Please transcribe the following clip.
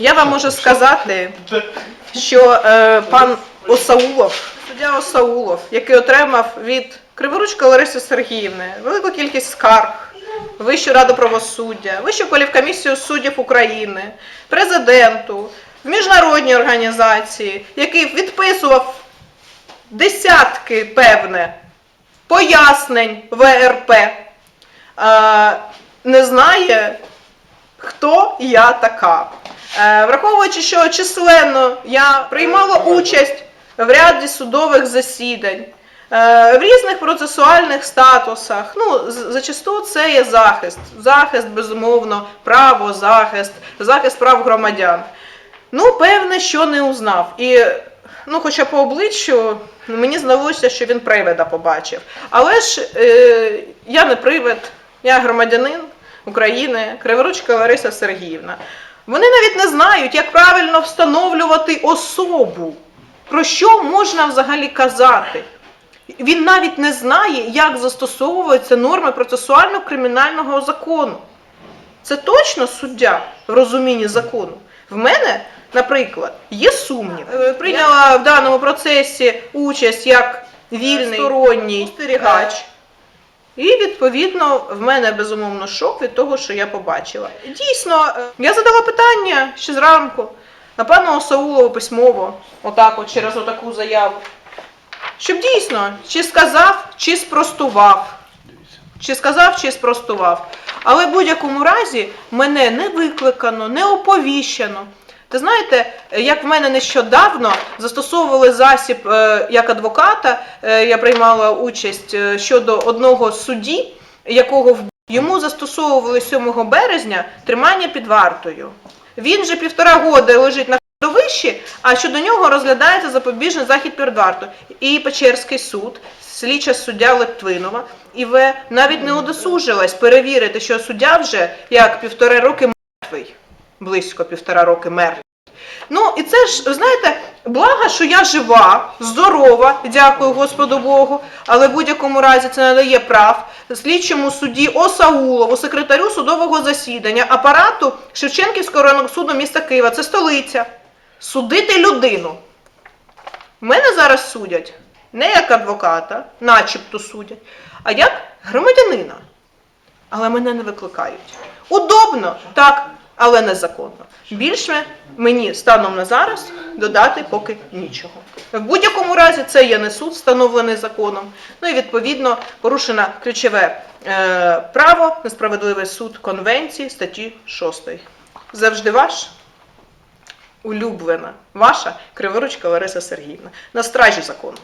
Я вам можу сказати, що е, пан Осаулов, суддя Осаулов, який отримав від Криворучка Лариси Сергіївни велику кількість скарг, Вищу раду правосуддя, Вищу кваліфкомісію суддів України, президенту, в міжнародній організації, який відписував десятки, певне, пояснень ВРП, е, не знає, хто я така. Е, Враховуючи, що численно я приймала участь в ряді судових засідань, е, в різних процесуальних статусах. Ну, зачасту це є захист. Захист, безумовно, право, захист, захист прав громадян. Ну, певне, що не узнав. І, ну, хоча по обличчю мені здалося, що він привида побачив. Але ж е, я не привид, я громадянин України, Криворучка Лариса Сергіївна. Вони навіть не знають, як правильно встановлювати особу, про що можна взагалі казати. Він навіть не знає, як застосовуються норми процесуально кримінального закону. Це точно суддя в розумінні закону. В мене, наприклад, є сумнів. Е, Прийняла в даному процесі участь як вільний сторонній спостерігач. І відповідно в мене безумовно шок від того, що я побачила. Дійсно, е, я задала питання ще зранку на пану Осаулову письмово, отак, от через отаку заяву. Щоб дійсно чи сказав, чи спростував. Чи сказав, чи спростував. Але в будь-якому разі мене не викликано, не оповіщено. Ти знаєте, як в мене нещодавно застосовували засіб е, як адвоката, е, я приймала участь е, щодо одного судді, якого в- йому застосовували 7 березня тримання під вартою. Він же півтора года лежить на довищі, а щодо нього розглядається запобіжний захід перед вартою. І Печерський суд, слідча суддя Литвинова, і В навіть не удосужилась перевірити, що суддя вже як півтора роки мертвий, близько півтора роки мертвий. Ну і це ж, знаєте, благо, що я жива, здорова, дякую Господу Богу, але в будь-якому разі це надає прав слідчому судді Осаулову, секретарю судового засідання, апарату Шевченківського районного суду міста Києва, це столиця. Судити людину. Мене зараз судять не як адвоката, начебто судять, а як громадянина. Але мене не викликають. Удобно, так, але незаконно. Більше мені станом на зараз додати поки нічого. В будь-якому разі це є не суд, встановлений законом. Ну і відповідно порушено ключове е, право на справедливий суд Конвенції статті 6. Завжди ваш улюблена ваша криворучка Лариса Сергіївна на стражі закону.